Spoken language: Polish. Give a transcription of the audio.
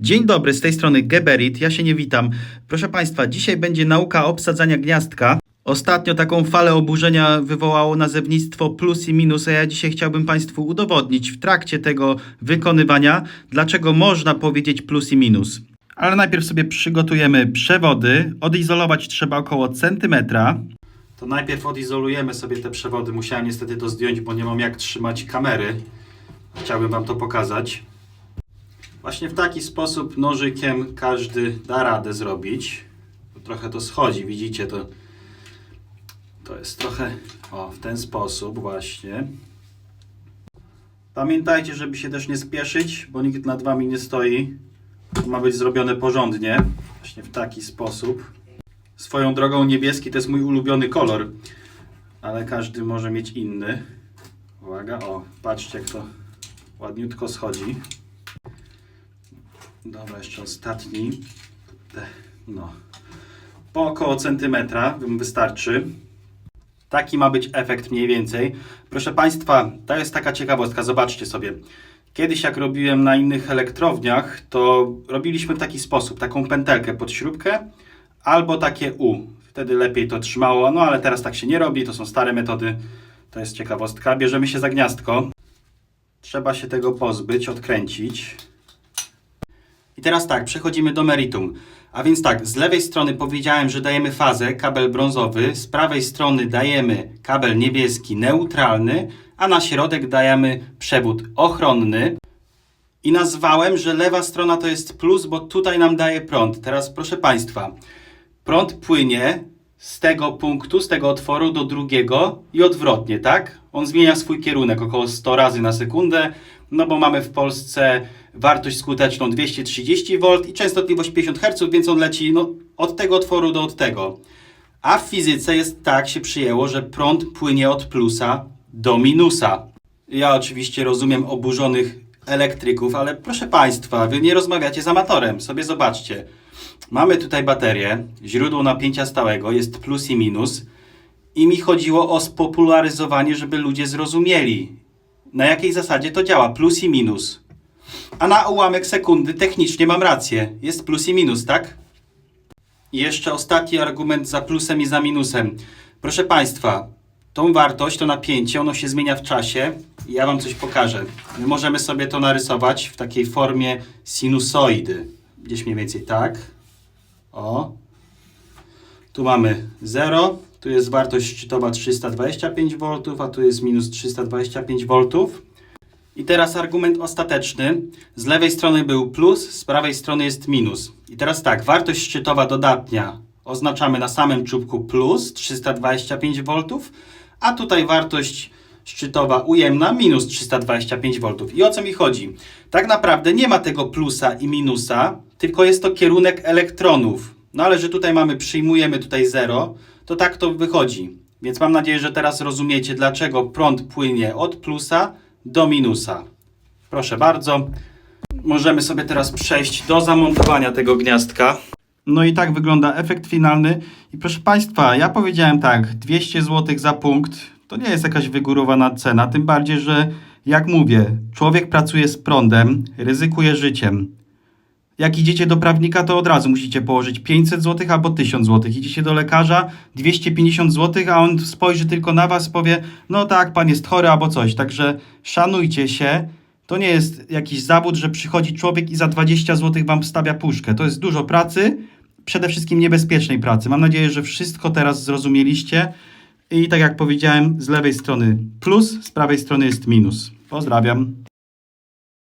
Dzień dobry, z tej strony Geberit, ja się nie witam. Proszę Państwa, dzisiaj będzie nauka obsadzania gniazdka. Ostatnio taką falę oburzenia wywołało nazewnictwo plus i minus, a ja dzisiaj chciałbym Państwu udowodnić w trakcie tego wykonywania, dlaczego można powiedzieć plus i minus. Ale najpierw sobie przygotujemy przewody. Odizolować trzeba około centymetra. To najpierw odizolujemy sobie te przewody. Musiałem niestety to zdjąć, bo nie mam jak trzymać kamery. Chciałbym Wam to pokazać. Właśnie w taki sposób nożykiem każdy da radę zrobić. Trochę to schodzi, widzicie to. To jest trochę o, w ten sposób właśnie. Pamiętajcie, żeby się też nie spieszyć, bo nikt nad wami nie stoi. To ma być zrobione porządnie. Właśnie w taki sposób. Swoją drogą niebieski to jest mój ulubiony kolor, ale każdy może mieć inny. Uwaga, o, patrzcie jak to ładniutko schodzi. Dobra, jeszcze ostatni. No. Po około centymetra wystarczy. Taki ma być efekt mniej więcej. Proszę Państwa, to jest taka ciekawostka, zobaczcie sobie. Kiedyś jak robiłem na innych elektrowniach, to robiliśmy w taki sposób, taką pętelkę pod śrubkę albo takie U. Wtedy lepiej to trzymało, no ale teraz tak się nie robi, to są stare metody. To jest ciekawostka. Bierzemy się za gniazdko. Trzeba się tego pozbyć, odkręcić. I teraz tak, przechodzimy do meritum. A więc tak, z lewej strony powiedziałem, że dajemy fazę, kabel brązowy, z prawej strony dajemy kabel niebieski neutralny, a na środek dajemy przewód ochronny. I nazwałem, że lewa strona to jest plus, bo tutaj nam daje prąd. Teraz proszę Państwa, prąd płynie z tego punktu, z tego otworu do drugiego i odwrotnie, tak? On zmienia swój kierunek około 100 razy na sekundę, no bo mamy w Polsce wartość skuteczną 230 V i częstotliwość 50 Hz, więc on leci no, od tego otworu do od tego. A w fizyce jest tak się przyjęło, że prąd płynie od plusa do minusa. Ja oczywiście rozumiem oburzonych elektryków, ale proszę Państwa, Wy nie rozmawiacie z amatorem. Sobie zobaczcie. Mamy tutaj baterię, źródło napięcia stałego, jest plus i minus. I mi chodziło o spopularyzowanie, żeby ludzie zrozumieli, na jakiej zasadzie to działa, plus i minus. A na ułamek sekundy technicznie mam rację. Jest plus i minus, tak? I jeszcze ostatni argument za plusem i za minusem. Proszę Państwa, tą wartość, to napięcie, ono się zmienia w czasie ja Wam coś pokażę. My możemy sobie to narysować w takiej formie sinusoidy. Gdzieś mniej więcej tak. O. Tu mamy 0, tu jest wartość szczytowa 325 V, a tu jest minus 325 V. I teraz argument ostateczny. Z lewej strony był plus, z prawej strony jest minus. I teraz tak, wartość szczytowa dodatnia oznaczamy na samym czubku plus 325 V, a tutaj wartość szczytowa ujemna minus 325 V. I o co mi chodzi? Tak naprawdę nie ma tego plusa i minusa, tylko jest to kierunek elektronów. No ale że tutaj mamy, przyjmujemy tutaj 0, to tak to wychodzi. Więc mam nadzieję, że teraz rozumiecie, dlaczego prąd płynie od plusa do minusa. Proszę bardzo. Możemy sobie teraz przejść do zamontowania tego gniazdka. No i tak wygląda efekt finalny. I proszę Państwa, ja powiedziałem tak, 200 zł za punkt to nie jest jakaś wygórowana cena, tym bardziej, że jak mówię, człowiek pracuje z prądem, ryzykuje życiem. Jak idziecie do prawnika, to od razu musicie położyć 500 zł albo 1000 zł. Idziecie do lekarza 250 zł, a on spojrzy tylko na was, powie: No tak, pan jest chory albo coś. Także szanujcie się. To nie jest jakiś zawód, że przychodzi człowiek i za 20 zł wam wstawia puszkę. To jest dużo pracy, przede wszystkim niebezpiecznej pracy. Mam nadzieję, że wszystko teraz zrozumieliście. I tak jak powiedziałem, z lewej strony plus, z prawej strony jest minus. Pozdrawiam.